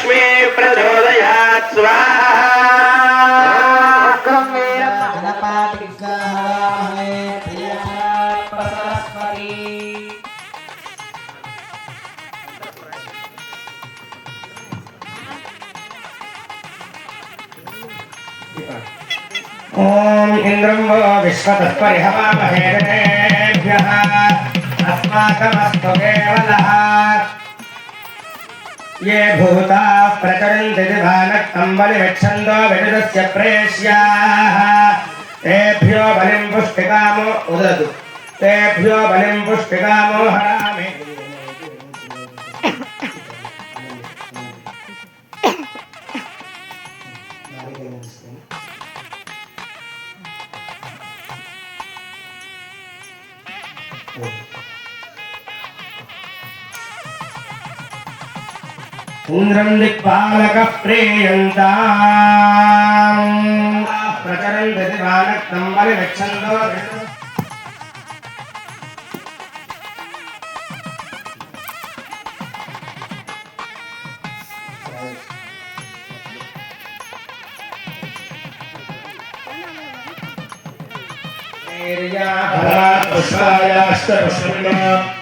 लक्ष्मी प्रचोदयात् स्वाहा गणपाटिग्रहामहे प्रियपरस्परी ॐ इन्द्रं वो विश्वतः परिहवामहे जनेभ्यः अस्माकमस्तु केवलः ये भूताः प्रचरन्ति दिवानक्तं बलिमिच्छन्दो विदुरस्य प्रेष्याः। तेभ्यो बलिं पुष्टिकामो उदतु। तेभ्यो बलिं पुष्टिकामो हरामि। इन्द्रं दिक्पालकः ఇంద్రం దిక్పాలక ప్రేయంతా. ప్రచరన్ ప్రతిభానక్తం బలి గచ్చందో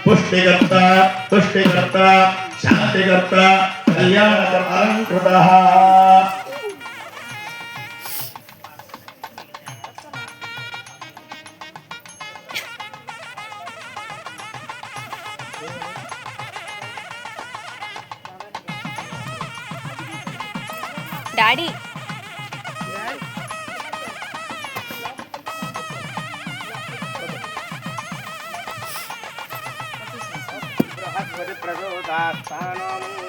పుష్టికర్త పుష్టికర్త శాంతికర్త సమర్పయామి భోజనలోకపాలకాः దిశమరక్షా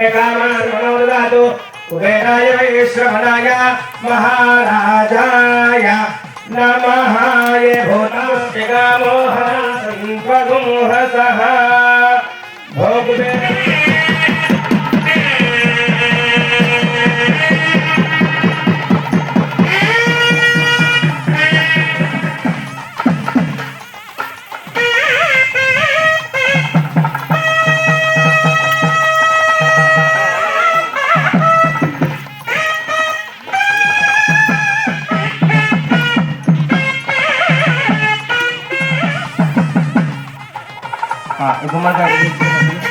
कामान् मनोददातु कुबेराय वैश्रवणाय महाराजाय नमः ये भूतास्तिकामोहसः भो あ、ごまだれで。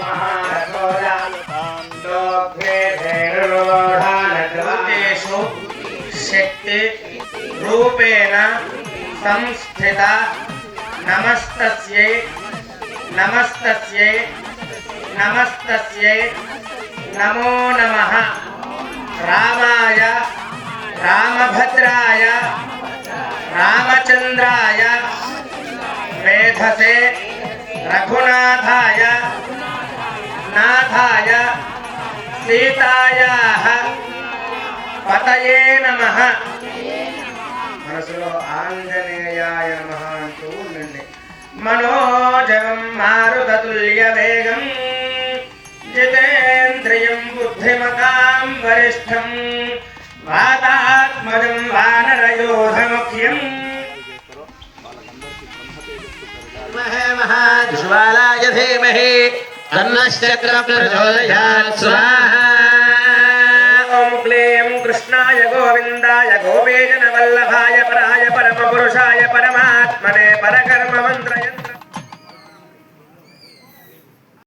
शक्ति रूपेण संस्थिता। नमस्तस्यै। नमस्तस्यै। नमस्तस्यै। नमो नमः। रामाय। रामभद्राय। रामचन्द्राय। मेधसे। रघुनाथाय। नाथाय। सीतायाः। పతయే నమ. మనసులో ఆంజనేయాయ నమ అంటూ ఉండండి. మనోజవం మారుతతుల్య వేగం. జితేంద్రియం బుద్ధిమతాం వరిష్టం. వాతాత్మజం వానరయోధముఖ్యం. జ్వాలాయ ధీమహి. తన్నశ్చక్ర ప్రచోదయాత్ స్వాహా ఓం క్లీం కృష్ణాయ గోవిందాయ గోపీజన వల్లభాయ పరాయ పరమ పురుషాయ పరమాత్మనే పరకర్మ మంత్రయంత్ర